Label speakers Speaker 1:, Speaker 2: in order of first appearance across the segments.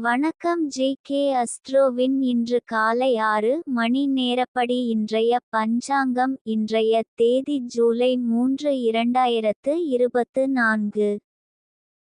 Speaker 1: வணக்கம் J K அஸ்ட்ரோவின் இன்று காலை ஆறு மணி நேரப்படி இன்றைய பஞ்சாங்கம் இன்றைய தேதி ஜூலை மூன்று இரண்டாயிரத்து இருபத்து நான்கு.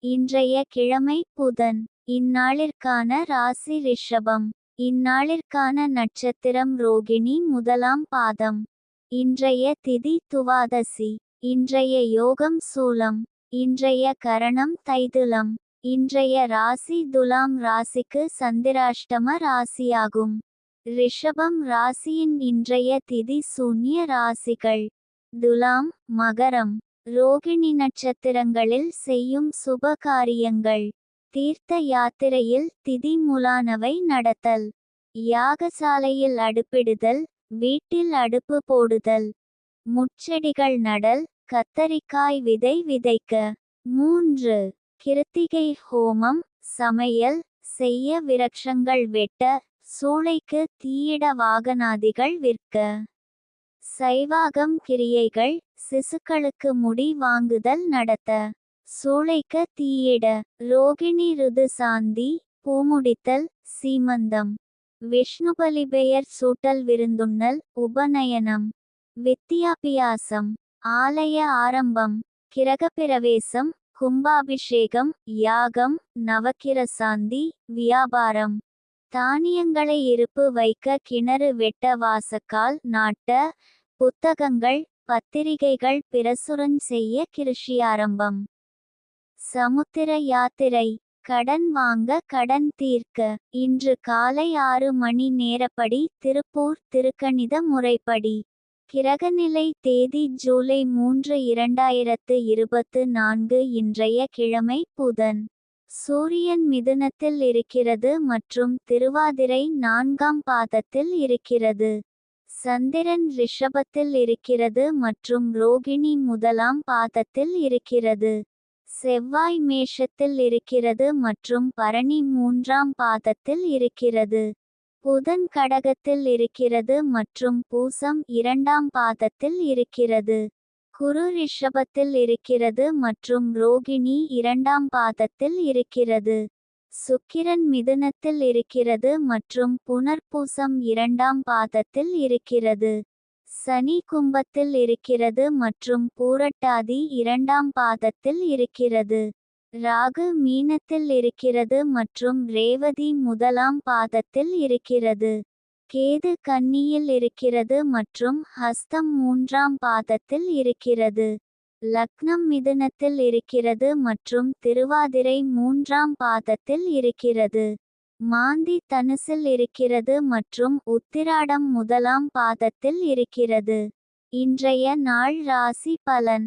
Speaker 1: இன்றைய கிழமை புதன். இந்நாளிற்கான ராசி ரிஷபம். இந்நாளிற்கான நட்சத்திரம் ரோகிணி முதலாம் பாதம். இன்றைய திதி துவாதசி. இன்றைய யோகம் சூலம். இன்றைய கரணம் தைதுலம். இன்றைய ராசி துலாம் ராசிக்கு சந்திராஷ்டம ராசியாகும். ரிஷபம் ராசியின் இன்றைய திதி சூன்ய ராசிகள். துலாம் மகரம். ரோகிணி நட்சத்திரங்களில் செய்யும் சுப காரியங்கள். தீர்த்த யாத்திரையில் திதி முலானவை நடத்தல். யாகசாலையில் அடுப்பிடுதல் வீட்டில் அடுப்பு போடுதல். முட்செடிகள் நடல் கத்தரிக்காய் விதை விதைக்க. மூன்று கிருத்திகை ஹோமம் சமையல் செய்ய விரக்ஷங்கள் வெட்ட சூளைக்கு தீயிட வாகனாதிகள் விற்க. சைவாகம் கிரியைகள் சிசுக்களுக்கு முடி வாங்குதல் நடத்த. சூளைக்க தீயிட ரோகிணி ருது சாந்தி பூமுடித்தல் சீமந்தம். விஷ்ணுபலி பெயர் சூட்டல் விருந்துண்ணல் உபநயனம். வித்தியாபியாசம் ஆலய ஆரம்பம் கிரகப்பிரவேசம் கும்பாபிஷேகம் யாகம் நவக்கிரசாந்தி வியாபாரம். தானியங்களை இருப்பு வைக்க கிணறு வெட்ட வாசக்கால் நாட்ட புத்தகங்கள் பத்திரிகைகள் பிரசுரன் செய்ய கிருஷி ஆரம்பம். சமுத்திர யாத்திரை கடன் வாங்க கடன் தீர்க்க. இன்று காலை ஆறு மணி நேரப்படி திருப்பூர் திருக்கணித முறைப்படி. கிரகநிலை தேதி ஜூலை மூன்று இரண்டாயிரத்து இருபத்து நான்கு இன்றைய கிழமை புதன். சூரியன் மிதுனத்தில் இருக்கிறது மற்றும் திருவாதிரை நான்காம் பாதத்தில் இருக்கிறது. சந்திரன் ரிஷபத்தில் இருக்கிறது மற்றும் ரோகிணி முதலாம் பாதத்தில் இருக்கிறது. செவ்வாய் மேஷத்தில் இருக்கிறது மற்றும் பரணி மூன்றாம் பாதத்தில் இருக்கிறது. புதன் கடகத்தில் இருக்கிறது மற்றும் பூசம் இரண்டாம் பாதத்தில் இருக்கிறது. குரு ரிஷபத்தில் இருக்கிறது மற்றும் ரோகிணி இரண்டாம் பாதத்தில் இருக்கிறது. சுக்கிரன் மிதுனத்தில் இருக்கிறது மற்றும் புனர்பூசம் இரண்டாம் பாதத்தில் இருக்கிறது. சனி கும்பத்தில் இருக்கிறது மற்றும் பூரட்டாதி இரண்டாம் பாதத்தில் இருக்கிறது. ராகு மீனத்தில் இருக்கிறது மற்றும் ரேவதி முதலாம் பாதத்தில் இருக்கிறது. கேது கன்னியில் இருக்கிறது மற்றும் ஹஸ்தம் மூன்றாம் பாதத்தில் இருக்கிறது. லக்னம் மிதுனத்தில் இருக்கிறது மற்றும் திருவாதிரை மூன்றாம் பாதத்தில் இருக்கிறது. மாந்தி தனுசில் இருக்கிறது மற்றும் உத்திராடம் முதலாம் பாதத்தில் இருக்கிறது. இன்றைய நாள் ராசி பலன்.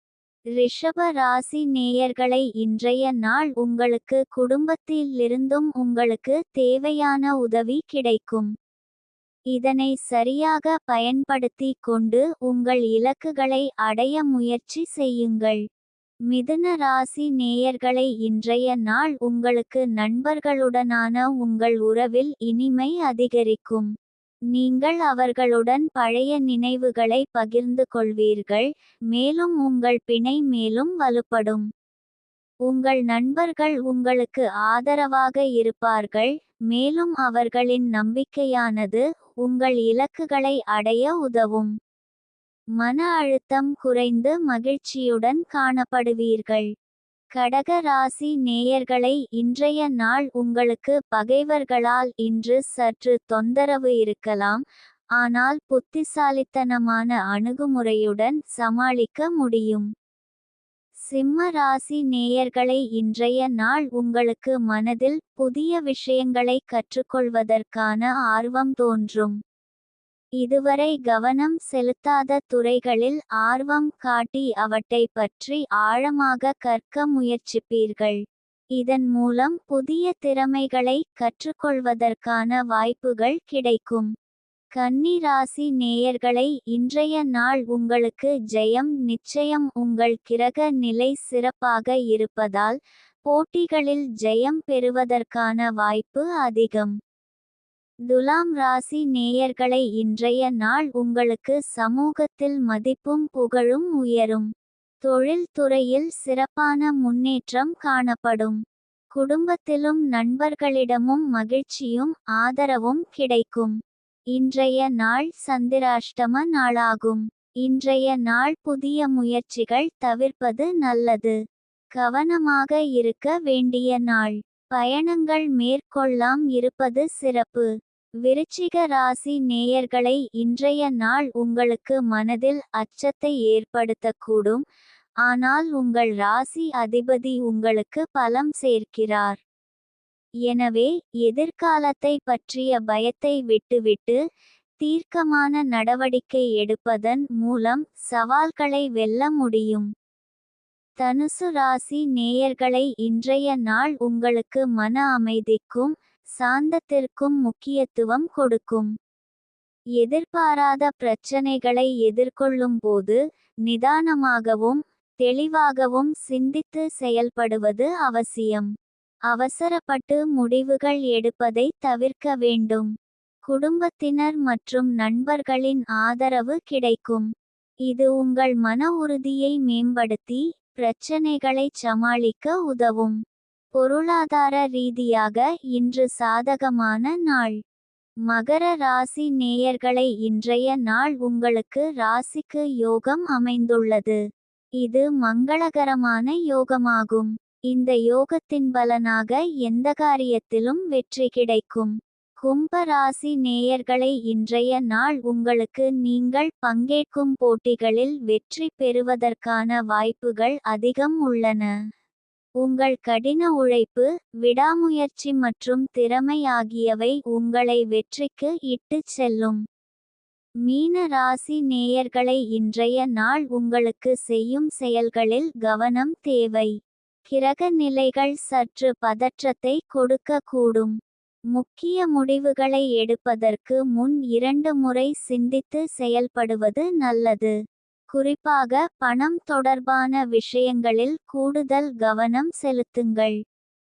Speaker 1: ரிஷப ராசி நேயர்களை இன்றைய நாள் உங்களுக்கு குடும்பத்திலிருந்தும் உங்களுக்கு தேவையான உதவி கிடைக்கும். இதனை சரியாக பயன்படுத்தி கொண்டு உங்கள் இலக்குகளை அடைய முயற்சி செய்யுங்கள். மிதுன ராசி நேயர்களை இன்றைய நாள் உங்களுக்கு நண்பர்களுடனான உங்கள் உறவில் இனிமை அதிகரிக்கும். நீங்கள் அவர்களுடன் பழைய நினைவுகளை பகிர்ந்து கொள்வீர்கள் மேலும் உங்கள் பிணை மேலும் வலுப்படும். உங்கள் நண்பர்கள் உங்களுக்கு ஆதரவாக இருப்பார்கள் மேலும் அவர்களின் நம்பிக்கையானது உங்கள் இலக்குகளை அடைய உதவும். மன அழுத்தம் குறைந்து மகிழ்ச்சியுடன் காணப்படுவீர்கள். கடக ராசி நேயர்களை இன்றைய நாள் உங்களுக்கு பகைவர்களால் இன்று சற்று தொந்தரவு இருக்கலாம். ஆனால் புத்திசாலித்தனமான அணுகுமுறையுடன் சமாளிக்க முடியும். சிம்ம ராசி நேயர்களை இன்றைய நாள் உங்களுக்கு மனதில் புதிய விஷயங்களை கற்றுக்கொள்வதற்கான ஆர்வம் தோன்றும். இதுவரை கவனம் செலுத்தாத துறைகளில் ஆர்வம் காட்டி அவற்றை பற்றி ஆழமாக கற்க முயற்சிப்பீர்கள். இதன் மூலம் புதிய திறமைகளை கற்றுக்கொள்வதற்கான வாய்ப்புகள் கிடைக்கும். கன்னி ராசி நேயர்களை இன்றைய நாள் உங்களுக்கு ஜெயம் நிச்சயம் உங்கள் கிரக நிலை சிறப்பாக இருப்பதால் போட்டிகளில் ஜெயம் பெறுவதற்கான வாய்ப்பு அதிகம். துலாம் ராசி நேயர்களை இன்றைய நாள் உங்களுக்கு சமூகத்தில் மதிப்பும் புகழும் உயரும். தொழில் துறையில் சிறப்பான முன்னேற்றம் காணப்படும். குடும்பத்திலும் நண்பர்களிடமும் மகிழ்ச்சியும் ஆதரவும் கிடைக்கும். இன்றைய நாள் சந்திராஷ்டம நாளாகும். இன்றைய நாள் புதிய முயற்சிகள் தவிர்ப்பது நல்லது. கவனமாக இருக்க வேண்டிய நாள். பயணங்கள் மேற்கொள்ளாம் இருப்பது சிறப்பு. விருச்சிக ராசி நேயர்களை இன்றைய நாள் உங்களுக்கு மனதில் அச்சத்தை ஏற்படுத்தக்கூடும். ஆனால் உங்கள் ராசி அதிபதி உங்களுக்கு பலம் சேர்க்கிறார். எனவே எதிர்காலத்தை பற்றிய பயத்தை விட்டுவிட்டு தீர்க்கமான நடவடிக்கை எடுப்பதன் மூலம் சவால்களை வெல்ல முடியும். தனுசு ராசி நேயர்களை இன்றைய நாள் உங்களுக்கு மன அமைதிக்கும் சாந்தத்திற்கும் முக்கியத்துவம் கொடுக்கும். எதிர்பாராத பிரச்சனைகளை எதிர்கொள்ளும் போது நிதானமாகவும் தெளிவாகவும் சிந்தித்து செயல்படுவது அவசியம். அவசரப்பட்டு முடிவுகள் எடுப்பதை தவிர்க்க வேண்டும். குடும்பத்தினர் மற்றும் நண்பர்களின் ஆதரவு கிடைக்கும். இது உங்கள் மன உறுதியை மேம்படுத்தி பிரச்சனைகளை சமாளிக்க உதவும். பொருளாதார ரீதியாக இன்று சாதகமான நாள். மகர ராசி நேயர்களை இன்றைய நாள் உங்களுக்கு ராசிக்கு யோகம் அமைந்துள்ளது. இது மங்களகரமான யோகமாகும். இந்த யோகத்தின் பலனாக எந்த காரியத்திலும் வெற்றி கிடைக்கும். கும்ப ராசி நேயர்களை இன்றைய நாள் உங்களுக்கு நீங்கள் பங்கேற்கும் போட்டிகளில் வெற்றி பெறுவதற்கான வாய்ப்புகள் அதிகம் உள்ளன. உங்கள் கடின உழைப்பு விடாமுயற்சி மற்றும் திறமை ஆகியவை உங்களை வெற்றிக்கு இட்டுச் செல்லும். மீன ராசி நேயர்களை இன்றைய நாள் உங்களுக்கு செய்யும் செயல்களில் கவனம் தேவை. கிரக நிலைகள் சற்று பதற்றத்தை கொடுக்கக்கூடும். முக்கிய முடிவுகளை எடுப்பதற்கு முன் இரண்டு முறை சிந்தித்து செயல்படுவது நல்லது. குறிப்பாக பணம் தொடர்பான விஷயங்களில் கூடுதல் கவனம் செலுத்துங்கள்.